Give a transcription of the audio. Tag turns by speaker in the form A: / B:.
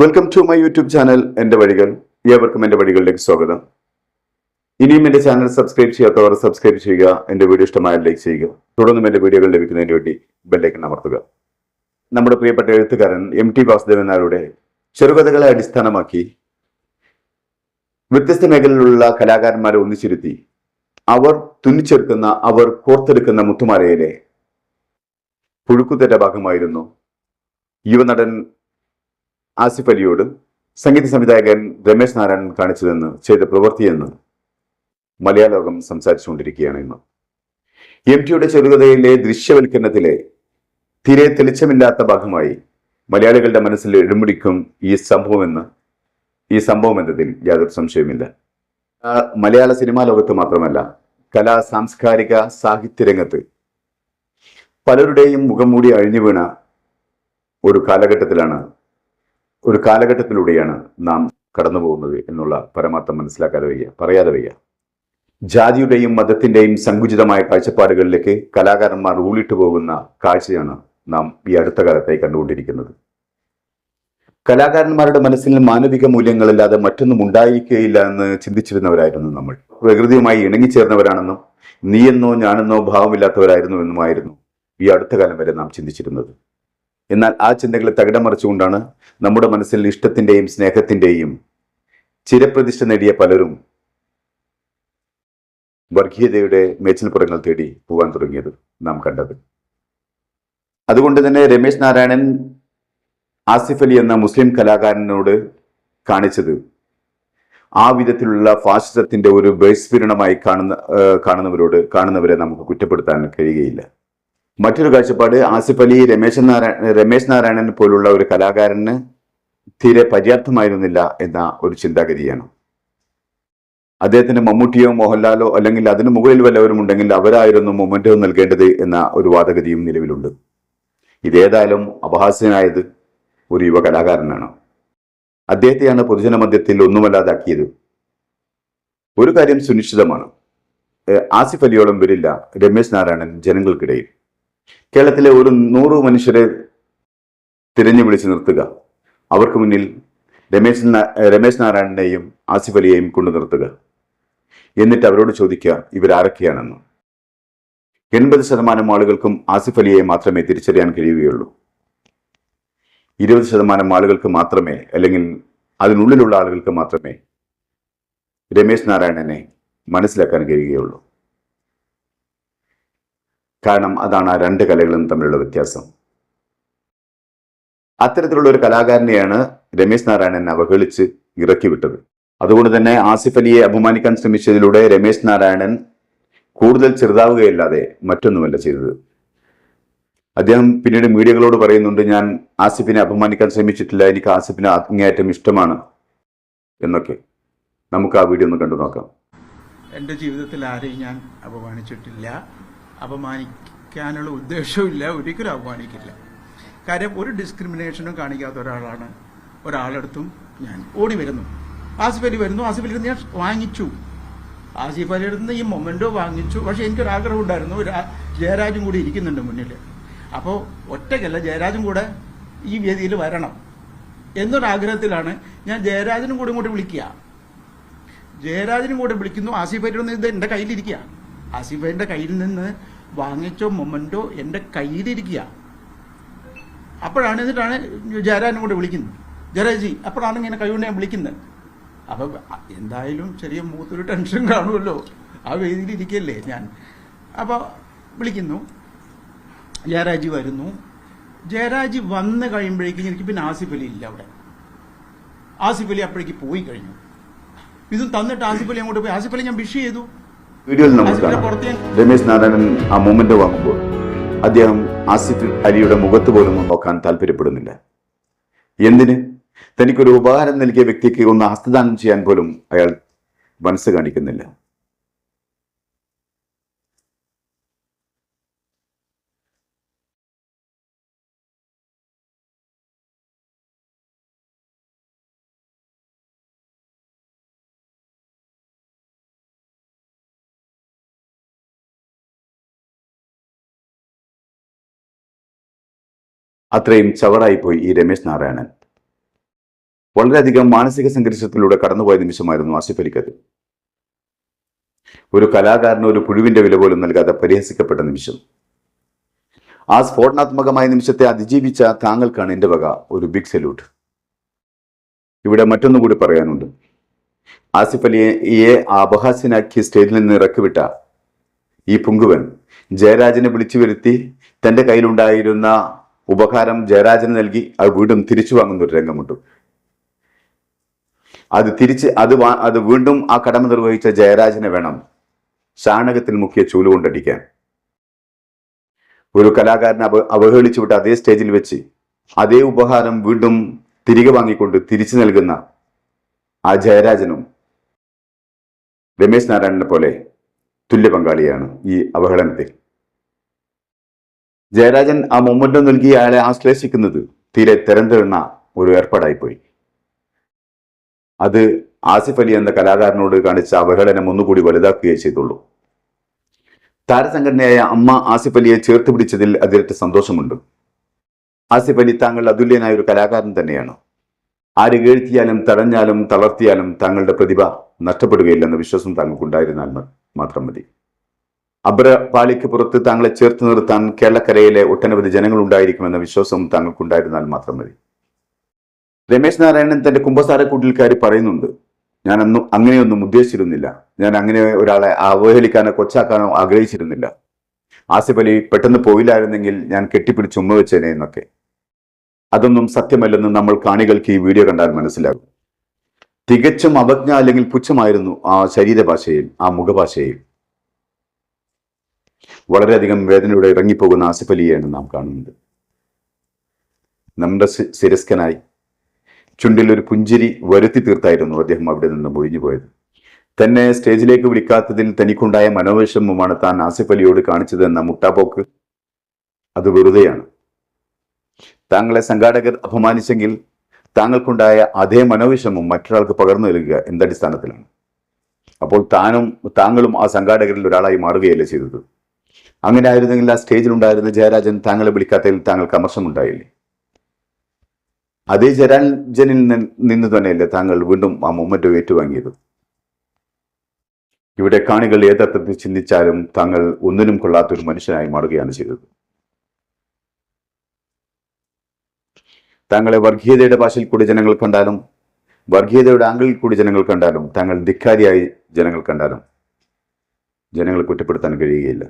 A: Welcome to my YouTube channel എന്റെ വഴികൾ. ഏവർക്കും എന്റെ വഴികളിലേക്ക് സ്വാഗതം. ഇനിയും എന്റെ ചാനൽ സബ്സ്ക്രൈബ് ചെയ്യാത്തവർ സബ്സ്ക്രൈബ് ചെയ്യുക എന്റെ വീഡിയോ ഇഷ്ടമായാൽ ലൈക്ക് ചെയ്യുക. തുടർന്നും എന്റെ വീഡിയോകൾ ലഭിക്കുന്നതിന് വേണ്ടി ബെല്ലൈക്കൻ അമർത്തുക. നമ്മുടെ പ്രിയപ്പെട്ട എഴുത്തുകാരൻ എം ടി വാസുദേവൻ നായരുടെ ചെറുകഥകളെ അടിസ്ഥാനമാക്കി വ്യത്യസ്ത മേഖലയിലുള്ള കലാകാരന്മാരെ ഒന്നിച്ചിരുത്തി അവർ തുന്നിച്ചെടുക്കുന്ന അവർ കോർത്തെടുക്കുന്ന മുത്തുമാലയിലെ പുഴുക്കുത്തേറ്റ ഭാഗമായിരുന്നു യുവനടൻ ആസിഫ് അലിയോട് സംഗീത സംവിധായകൻ രമേശ് നാരായണൻ കാണിച്ചതെന്ന് ചെയ്ത പ്രവൃത്തിയെന്ന് മലയാളോകം സംസാരിച്ചുകൊണ്ടിരിക്കുകയാണ് ഇന്ന്. എം ടിയുടെ ചെറുകഥയിലെ ദൃശ്യവൽക്കരണത്തിലെ തീരെ തെളിച്ചമില്ലാത്ത ഭാഗമായി മലയാളികളുടെ മനസ്സിൽ എഴുമുടിക്കും ഈ സംഭവമെന്ന് ഈ സംഭവം എന്നതിൽ യാതൊരു സംശയമില്ല മലയാള സിനിമാ ലോകത്ത് മാത്രമല്ല കലാ സാംസ്കാരിക സാഹിത്യ രംഗത്ത് പലരുടെയും മുഖം മൂടി അഴിഞ്ഞു വീണ ഒരു കാലഘട്ടത്തിലാണ് ഒരു കാലഘട്ടത്തിലൂടെയാണ് നാം കടന്നു പോകുന്നത് എന്നുള്ള പരമാർത്ഥം മനസ്സിലാക്കാതെ വയ്യ പറയാതെ വയ്യ. ജാതിയുടെയും മതത്തിന്റെയും സങ്കുചിതമായ കാഴ്ചപ്പാടുകളിലേക്ക് കലാകാരന്മാർ ഊളിട്ടു പോകുന്ന കാഴ്ചയാണ് നാം ഈ അടുത്ത കാലത്തായി കണ്ടുകൊണ്ടിരിക്കുന്നത്. കലാകാരന്മാരുടെ മനസ്സിൽ മാനവിക മൂല്യങ്ങളില്ലാതെ മറ്റൊന്നും ഉണ്ടായിരിക്കുകയില്ല എന്ന് ചിന്തിച്ചിരുന്നവരായിരുന്നു നമ്മൾ. പ്രകൃതിയുമായി ഇണങ്ങിച്ചേർന്നവരാണെന്നും നീയെന്നോ ഞാനെന്നോ ഭാവമില്ലാത്തവരായിരുന്നു എന്നുമായിരുന്നു ഈ അടുത്ത കാലം വരെ നാം ചിന്തിച്ചിരുന്നത്. എന്നാൽ ആ ചിന്തകളെ തകിടം മറിച്ചുകൊണ്ടാണ് നമ്മുടെ മനസ്സിൽ ഇഷ്ടത്തിന്റെയും സ്നേഹത്തിന്റെയും ചിരപ്രതിഷ്ഠ നേടിയ പലരും വർഗീയതയുടെ മേച്ചിൽപ്പുറങ്ങൾ തേടി പോകാൻ തുടങ്ങിയത് നാം കണ്ടത്. അതുകൊണ്ട് തന്നെ രമേശ് നാരായണൻ ആസിഫ് അലി എന്ന മുസ്ലിം കലാകാരനോട് കാണിച്ചത് ആ വിധത്തിലുള്ള ഫാഷിസത്തിന്റെ ഒരു ബഹിസ്ഫിരണമായി കാണുന്ന കാണുന്നവരോട് കാണുന്നവരെ നമുക്ക് കുറ്റപ്പെടുത്താൻ കഴിയുകയില്ല. മറ്റൊരു കാഴ്ചപ്പാട് ആസിഫ് അലി രമേശ് നാരായണ രമേശ് നാരായണൻ പോലുള്ള ഒരു കലാകാരന് തീരെ പര്യാപ്തമായിരുന്നില്ല എന്ന ഒരു ചിന്താഗതിയാണ്. അദ്ദേഹത്തിന്റെ മമ്മൂട്ടിയോ മോഹൻലാലോ അല്ലെങ്കിൽ അതിന് മുകളിൽ വല്ലവരും ഉണ്ടെങ്കിൽ അവരായിരുന്നു മൊമെന്റോ നൽകേണ്ടത് എന്ന ഒരു വാദഗതിയും നിലവിലുണ്ട്. ഇതേതായാലും അപഹാസ്യനായത് ഒരു യുവ കലാകാരനാണ്. അദ്ദേഹത്തെയാണ് പൊതുജന മധ്യത്തിൽ ഒന്നുമല്ലാതാക്കിയത്. ഒരു കാര്യം സുനിശ്ചിതമാണ്. ആസിഫ് അലിയോളം വരില്ല രമേശ് നാരായണൻ ജനങ്ങൾക്കിടയിൽ. കേരളത്തിലെ ഒരു നൂറ് മനുഷ്യരെ തിരഞ്ഞു വിളിച്ച് നിർത്തുക. അവർക്ക് മുന്നിൽ രമേശ് രമേശ് നാരായണനെയും ആസിഫ് അലിയെയും കൊണ്ടു നിർത്തുക. എന്നിട്ട് അവരോട് ചോദിക്കുക ഇവരാരൊക്കെയാണെന്ന്? എൺപത് ശതമാനം ആളുകൾക്കും ആസിഫ് അലിയെ മാത്രമേ തിരിച്ചറിയാൻ കഴിയുകയുള്ളൂ. ഇരുപത് ശതമാനം ആളുകൾക്ക് മാത്രമേ അല്ലെങ്കിൽ അതിനുള്ളിലുള്ള ആളുകൾക്ക് മാത്രമേ രമേശ് നാരായണനെ മനസ്സിലാക്കാൻ കഴിയുകയുള്ളൂ. കാരണം അതാണ് ആ രണ്ട് കലകളും തമ്മിലുള്ള വ്യത്യാസം. അത്തരത്തിലുള്ള ഒരു കലാകാരനെയാണ് രമേശ് നാരായണൻ അവഹേളിച്ച് ഇറക്കി വിട്ടത്. അതുകൊണ്ട് തന്നെ ആസിഫ് അലിയെ അപമാനിക്കാൻ ശ്രമിച്ചതിലൂടെ രമേശ് നാരായണൻ കൂടുതൽ ചെറുതാവുകയല്ലാതെ മറ്റൊന്നുമല്ല ചെയ്തത്. അദ്ദേഹം പിന്നീട് മീഡിയകളോട് പറയുന്നുണ്ട് ഞാൻ ആസിഫിനെ അപമാനിക്കാൻ ശ്രമിച്ചിട്ടില്ല എനിക്ക് ആസിഫിനെ അങ്ങേയറ്റം ഇഷ്ടമാണ് എന്നൊക്കെ. നമുക്ക് ആ വീഡിയോ ഒന്ന് കണ്ടു നോക്കാം.
B: എന്റെ ജീവിതത്തിൽ ആരെയും ഞാൻ അപമാനിച്ചിട്ടില്ല. അപമാനിക്കാനുള്ള ഉദ്ദേശവുമില്ല. ഒരിക്കലും അപമാനിക്കില്ല. കാര്യം ഒരു ഡിസ്ക്രിമിനേഷനും കാണിക്കാത്ത ഒരാളാണ്. ഒരാളെടുത്തും ഞാൻ ഓടി വരുന്നു. ആസിഫ് അലി വരുന്നു. ആസിഫ് അലി ഞാൻ വാങ്ങിച്ചു. ആസിഫ് അലിയുടെ നിന്ന് ഈ മൊമെന്റോ വാങ്ങിച്ചു. പക്ഷേ എനിക്കൊരാഗ്രഹം ഉണ്ടായിരുന്നു ജയരാജും കൂടി ഇരിക്കുന്നുണ്ട് മുന്നിൽ അപ്പോൾ ഒറ്റയ്ക്കല്ല ജയരാജും കൂടെ ഈ വേദിയിൽ വരണം എന്നൊരാഗ്രഹത്തിലാണ് ഞാൻ ജയരാജനും കൂടി ഇങ്ങോട്ട് വിളിക്കുക. ജയരാജനും കൂടെ വിളിക്കുന്നു. ആസിഫ് അലിയുടെ ഇത് എന്റെ കയ്യിലിരിക്കുക. ആസിഫ് കയ്യിൽ നിന്ന് വാങ്ങിച്ചോ മൊമെന്റോ എന്റെ കയ്യിലിരിക്കുക. അപ്പോഴാണ് എന്നിട്ടാണ് ജയരാജനും കൂടെ വിളിക്കുന്നത്. ജയരാജി അപ്പോഴാണ് ഇങ്ങനെ കൈകൊണ്ട് ഞാൻ വിളിക്കുന്നത്. അപ്പം എന്തായാലും ചെറിയ മൂത്തൊരു ടെൻഷൻ കാണുമല്ലോ. ആ വേദിയിലിരിക്കല്ലേ ഞാൻ. അപ്പോൾ വിളിക്കുന്നു. ജയരാജി വരുന്നു. ജയരാജി വന്നു കഴിയുമ്പോഴേക്കും എനിക്ക് പിന്നെ ആസിഫ് അലി ഇല്ല അവിടെ. ആസിഫ് അലി അപ്പോഴേക്ക് പോയി കഴിഞ്ഞു. ഇതും തന്നിട്ട് ആസിഫ് അലി അങ്ങോട്ട് പോയി. ആസിഫ് അലി ഞാൻ വിഷ് ചെയ്തു.
A: വീഡിയോയിൽ നമ്മൾ
B: ആസിഫിനെ
A: കാണാം രമേശ് നാരായണൻ ആ മൊമെന്റ് വാങ്ങുമ്പോൾ അദ്ദേഹം ആസിഫ് അലിയുടെ മുഖത്ത് പോലും നോക്കാൻ താല്പര്യപ്പെടുന്നില്ല. എന്തിന്? തനിക്കൊരു ഉപകാരം നൽകിയ വ്യക്തിക്ക് ഒന്ന് ഹസ്തദാനം ചെയ്യാൻ പോലും അയാൾ മനസ്സ് കാണിക്കുന്നില്ല. അത്രയും ചവറായിപ്പോയി ഈ രമേശ് നാരായണൻ. വളരെയധികം മാനസിക സംഘർഷത്തിലൂടെ കടന്നുപോയ നിമിഷമായിരുന്നു ആസിഫ് അലിക്കത് ഒരു കലാകാരന് ഒരു പുഴുവിന്റെ വില പോലും നൽകാതെ പരിഹസിക്കപ്പെട്ട നിമിഷം. ആ സ്ഫോടനാത്മകമായ നിമിഷത്തെ അതിജീവിച്ച താങ്കൾക്കാണ് എന്റെ വക ഒരു ബിഗ് സല്യൂട്ട് ഇവിടെ മറ്റൊന്നും കൂടി പറയാനുണ്ട്. ആസിഫ് അലിയെ അപഹാസ്യനാക്കി സ്റ്റേജിൽ നിന്ന് ഇറക്കിവിട്ട ഈ പുങ്കുവൻ ജയരാജനെ വിളിച്ചു വരുത്തി തന്റെ കയ്യിലുണ്ടായിരുന്ന ഉപഹാരം ജയരാജൻ നൽകി അത് വീണ്ടും തിരിച്ചു വാങ്ങുന്ന ഒരു രംഗമുണ്ട്. അത് തിരിച്ച് അത് അത് വീണ്ടും ആ കടമ നിർവഹിച്ച ജയരാജനെ വേണം ചാണകത്തിൽ മുക്കിയ ചൂലുകൊണ്ടടിക്കാൻ ഒരു കലാകാരനെ അവ അവഹേളിച്ചു വിട്ട് അതേ സ്റ്റേജിൽ വെച്ച് അതേ ഉപഹാരം വീണ്ടും തിരികെ വാങ്ങിക്കൊണ്ട് തിരിച്ചു നൽകുന്ന ആ ജയരാജനും രമേശ് നാരായണനെ പോലെ തുല്യ പങ്കാളിയാണ് ഈ അവഹേളനത്തിൽ. ജയരാജൻ ആ മൊമെന്റം നൽകി അയാളെ ആശ്ലേഷിക്കുന്നത് തീരെ തെരഞ്ഞെടുന്ന ഒരു ഏർപ്പാടായിപ്പോയി. അത് ആസിഫ് അലി എന്ന കലാകാരനോട് കാണിച്ച അവഹേളനം ഒന്നുകൂടി വലുതാക്കുകയേ ചെയ്തുള്ളൂ. താരസംഘടനയായ അമ്മ ആസിഫ് അലിയെ ചേർത്ത് പിടിച്ചതിൽ അതിരട്ട് സന്തോഷമുണ്ട്. ആസിഫ് അലി താങ്കൾ അതുല്യനായ ഒരു കലാകാരൻ തന്നെയാണ്. ആര് കീഴ്ത്തിയാലും തടഞ്ഞാലും തളർത്തിയാലും താങ്കളുടെ പ്രതിഭ നഷ്ടപ്പെടുകയില്ലെന്ന വിശ്വാസം താങ്കൾക്കുണ്ടായിരുന്നാൽ മാത്രം മതി. അബ്രപാളിക്ക് പുറത്ത് താങ്കളെ ചേർത്ത് നിർത്താൻ കേരളക്കരയിലെ ഒട്ടനവധി ജനങ്ങൾ ഉണ്ടായിരിക്കുമെന്ന വിശ്വാസം താങ്കൾക്കുണ്ടായിരുന്നാൽ മാത്രം മതി. രമേശ് നാരായണൻ തന്റെ കുംഭസാര കയറി പറയുന്നുണ്ട് ഞാൻ അന്നും അങ്ങനെയൊന്നും ഉദ്ദേശിച്ചിരുന്നില്ല. ഞാൻ അങ്ങനെ ഒരാളെ അവഹേളിക്കാനോ കൊച്ചാക്കാനോ ആഗ്രഹിച്ചിരുന്നില്ല. ആസിഫ് അലി പെട്ടെന്ന് പോയില്ലായിരുന്നെങ്കിൽ ഞാൻ കെട്ടിപ്പിടിച്ച് ഉമ്മ വെച്ചേനെ എന്നൊക്കെ. അതൊന്നും സത്യമല്ലെന്ന് നമ്മൾ കാണികൾക്ക് ഈ വീഡിയോ കണ്ടാൽ മനസ്സിലാകും. തികച്ചും അവജ്ഞ അല്ലെങ്കിൽ പുച്ഛമായിരുന്നു ആ ശരീരഭാഷയിൽ ആ മുഖഭാഷയിൽ. വളരെയധികം വേദനയുടെ ഇറങ്ങിപ്പോകുന്ന ആസിഫ് നാം കാണുന്നത്. നമ്മുടെ ശിരസ്കനായി ചുണ്ടിൽ ഒരു പുഞ്ചിരി വരുത്തി തീർത്തായിരുന്നു അദ്ദേഹം അവിടെ നിന്ന് ഒഴിഞ്ഞു പോയത്. തന്നെ സ്റ്റേജിലേക്ക് വിളിക്കാത്തതിൽ തനിക്കുണ്ടായ മനോവിഷമമാണ് താൻ ആസിഫ് അലിയോട് കാണിച്ചതെന്ന മുട്ടാപോക്ക്. അത് വെറുതെയാണ്. താങ്കളെ സംഘാടകർ അപമാനിച്ചെങ്കിൽ താങ്കൾക്കുണ്ടായ അതേ മനോവിഷമം മറ്റൊരാൾക്ക് പകർന്നു നൽകുക എന്തടിസ്ഥാനത്തിലാണ് അപ്പോൾ താനും താങ്കളും ആ സംഘാടകരിൽ ഒരാളായി മാറുകയല്ലേ ചെയ്തത്? അങ്ങനെ ആയിരുന്നെങ്കിൽ ആ സ്റ്റേജിലുണ്ടായിരുന്ന ജയരാജൻ താങ്കളെ വിളിക്കാത്തതിൽ താങ്കൾക്ക് അമർഷമുണ്ടായില്ലേ? അതേ ജയരാജനിൽ നിന്ന് തന്നെയല്ലേ താങ്കൾ വീണ്ടും ആ മൊമെന്റ് ഏറ്റുവാങ്ങിയത്? ഇവിടെ കാണികൾ ഏതർത്ഥത്തിൽ ചിന്തിച്ചാലും താങ്കൾ ഒന്നിനും കൊള്ളാത്തൊരു മനുഷ്യനായി മാറുകയാണ് ചെയ്തത്. താങ്കളെ വർഗീയതയുടെ ഭാഷയിൽ കൂടി ജനങ്ങൾ കണ്ടാലും വർഗീയതയുടെ ആംഗിളിൽ കൂടി ജനങ്ങൾ കണ്ടാലും താങ്കൾ ധിക്കാരിയായി ജനങ്ങൾ കണ്ടാലും ജനങ്ങളെ കുറ്റപ്പെടുത്താൻ കഴിയുകയില്ല.